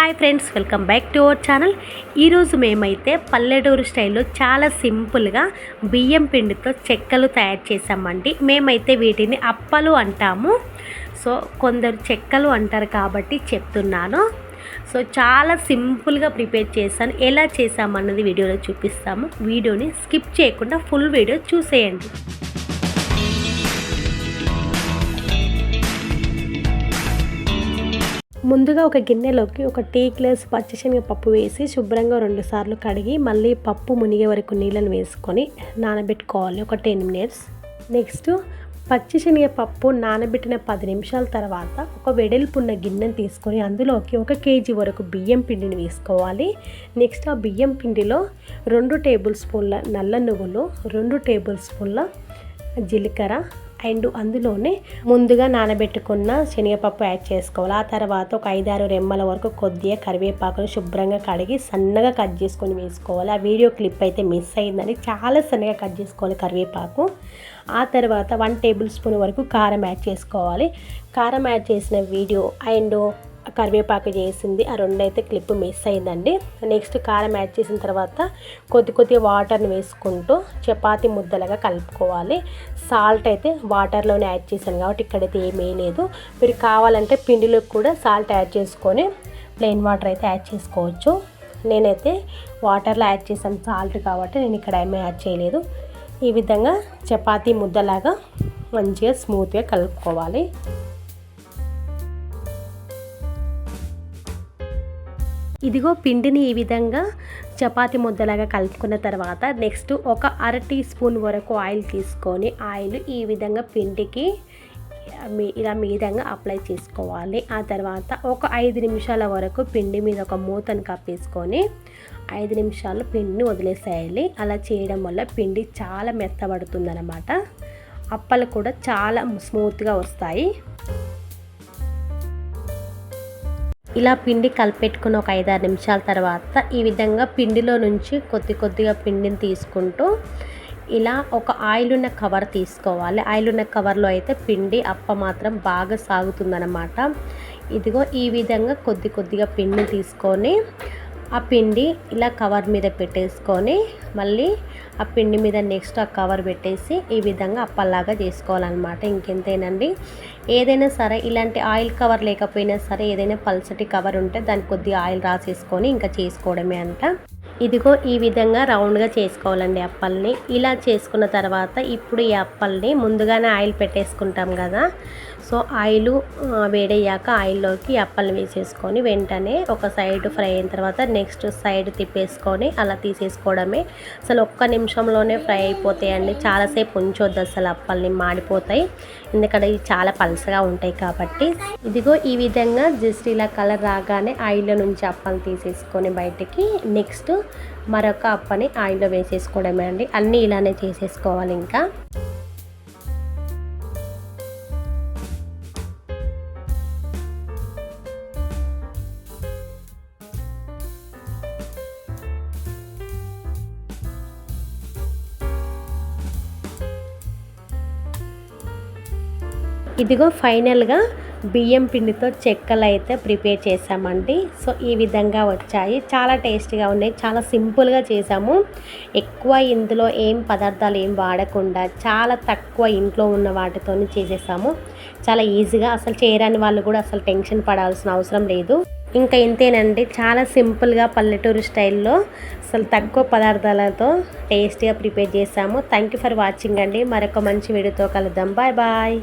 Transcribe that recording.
Hi friends welcome back to our channel. ఈరోజు మేమైతే పల్లెటూరు స్టైల్లో చాలా సింపుల్గా బియ్యం పిండితో చెక్కలు తయారు చేసామండి మేమైతే వీటిని అప్పలు అంటాము. సో కొందరు చెక్కలు అంటారు కాబట్టి చెప్తున్నాను. సో చాలా సింపుల్గా ప్రిపేర్ చేశాను. ఎలా చేసామన్నది వీడియోలో చూపిస్తాము. వీడియోని స్కిప్ చేయకుండా ఫుల్ వీడియో చూసేయండి. ముందుగా ఒక గిన్నెలోకి ఒక టీ గ్లాస్ పచ్చిశనగ పప్పు వేసి శుభ్రంగా రెండు సార్లు కడిగి మళ్ళీ పప్పు మునిగే వరకు నీళ్ళని వేసుకొని నానబెట్టుకోవాలి. ఒక టెన్ మినిట్స్. నెక్స్ట్ పచ్చిశనగ పప్పు నానబెట్టిన పది నిమిషాల తర్వాత ఒక వెడల్పున్న గిన్నెను తీసుకొని అందులోకి ఒక కేజీ వరకు బియ్యం పిండిని వేసుకోవాలి. నెక్స్ట్ ఆ బియ్యం పిండిలో రెండు టేబుల్ స్పూన్ల నల్ల నువ్వులు రెండు టేబుల్ స్పూన్ల జీలకర్ర అండ్ అందులోనే ముందుగా నానబెట్టుకున్న శనగపప్పు యాడ్ చేసుకోవాలి. ఆ తర్వాత ఒక ఐదారు రెమ్మల వరకు కొద్దిగా కరివేపాకును శుభ్రంగా కడిగి సన్నగా కట్ చేసుకొని వేసుకోవాలి. ఆ వీడియో క్లిప్ అయితే మిస్ అయిందని చాలా సన్నగా కట్ చేసుకోవాలి కరివేపాకు. ఆ తర్వాత వన్ టేబుల్ స్పూన్ వరకు కారం యాడ్ చేసుకోవాలి. కారం యాడ్ చేసిన వీడియో అండ్ కరివేపాకు చేసింది. ఆ రెండు అయితే క్లిప్ మిస్ అయిందండి. నెక్స్ట్ కారం యాడ్ చేసిన తర్వాత కొద్ది కొద్ది వాటర్ని వేసుకుంటూ చపాతి ముద్దలుగా కలుపుకోవాలి. సాల్ట్ అయితే వాటర్లోనే యాడ్ చేశాను కాబట్టి ఇక్కడైతే ఏమీ లేదు. మీరు కావాలంటే పిండిలో కూడా సాల్ట్ యాడ్ చేసుకొని ప్లెయిన్ వాటర్ అయితే యాడ్ చేసుకోవచ్చు. నేనైతే వాటర్లో యాడ్ చేశాను సాల్ట్ కాబట్టి నేను ఇక్కడ ఏమీ యాడ్ చేయలేదు. ఈ విధంగా చపాతీ ముద్దలాగా మంచిగా స్మూత్గా కలుపుకోవాలి. ఇదిగో పిండిని ఈ విధంగా చపాతి ముద్దలాగా కలుపుకున్న తర్వాత నెక్స్ట్ ఒక అర టీ స్పూన్ వరకు ఆయిల్ తీసుకొని ఆయిల్ ఈ విధంగా పిండికి ఇలా మీదంగా అప్లై చేసుకోవాలి. ఆ తర్వాత ఒక ఐదు నిమిషాల వరకు పిండి మీద ఒక మూతను కప్పేసుకొని ఐదు నిమిషాలు పిండిని వదిలేసేయాలి. అలా చేయడం వల్ల పిండి చాలా మెత్తబడుతుందన్నమాట. అప్పలు కూడా చాలా స్మూత్గా వస్తాయి. ఇలా పిండి కలిపెట్టుకుని ఒక ఐదారు నిమిషాల తర్వాత ఈ విధంగా పిండిలో నుంచి కొద్ది కొద్దిగా పిండిని తీసుకుంటూ ఇలా ఒక ఆయిల్ ఉన్న కవర్ తీసుకోవాలి. ఆయిల్ ఉన్న కవర్లో అయితే పిండి అప్ప మాత్రం బాగా సాగుతుందన్నమాట. ఇదిగో ఈ విధంగా కొద్ది కొద్దిగా పిండిని తీసుకొని ఆ పిండి ఇలా కవర్ మీద పెట్టేసుకొని మళ్ళీ ఆ పిండి మీద నెక్స్ట్ ఆ కవర్ పెట్టేసి ఈ విధంగా అప్పల్లాగా చేసుకోవాలన్నమాట. ఇంకెంతేనండి? ఏదైనా సరే ఇలాంటి ఆయిల్ కవర్ లేకపోయినా సరే ఏదైనా పల్సటి కవర్ ఉంటే దానికి కొద్దిగా ఆయిల్ రాసేసుకొని ఇంకా చేసుకోవడమే అంట. ఇదిగో ఈ విధంగా రౌండ్గా చేసుకోవాలండి అప్పల్ని. ఇలా చేసుకున్న తర్వాత ఇప్పుడు ఈ అప్పల్ని ముందుగానే ఆయిల్ పెట్టేసుకుంటాం కదా. సో ఆయిల్ వేడయ్యాక ఆయిల్లోకి అప్పల్ని వేసేసుకొని వెంటనే ఒక సైడ్ ఫ్రై అయిన తర్వాత నెక్స్ట్ సైడ్ తిప్పేసుకొని అలా తీసేసుకోవడమే. అసలు ఒక్క నిమిషంలోనే ఫ్రై అయిపోతాయండి. చాలాసేపు ఉంచొద్దు అసలు అప్పల్ని మాడిపోతాయి. ఎందుకంటే ఇవి చాలా పలసగా ఉంటాయి కాబట్టి. ఇదిగో ఈ విధంగా జస్ట్ ఇలా కలర్ రాగానే ఆయిల్లో నుంచి అప్పలు తీసేసుకొని బయటికి నెక్స్ట్ మరొక అప్పని ఆయిల్లో వేసేసుకోవడమే అండి. అన్నీ ఇలానే చేసేసుకోవాలి ఇంకా. ఇదిగో ఫైనల్గా బియ్యం పిండితో చెక్కలు అయితే ప్రిపేర్ చేసామండి. సో ఈ విధంగా వచ్చాయి. చాలా టేస్టీగా ఉన్నాయి. చాలా సింపుల్గా చేసాము. ఎక్కువ ఇందులో ఏం పదార్థాలు ఏం వాడకుండా చాలా తక్కువ ఇంట్లో ఉన్న వాటితో చేసేసాము. చాలా ఈజీగా అసలు చేయరాని వాళ్ళు కూడా అసలు టెన్షన్ పడాల్సిన అవసరం లేదు. ఇంకా ఇంతేనండి. చాలా సింపుల్గా పల్లెటూరు స్టైల్లో అసలు తక్కువ పదార్థాలతో టేస్టీగా ప్రిపేర్ చేసాము. థ్యాంక్ యూ ఫర్ వాచింగ్ అండి. మరొక మంచి వీడియోతో కలుద్దాం. Bye bye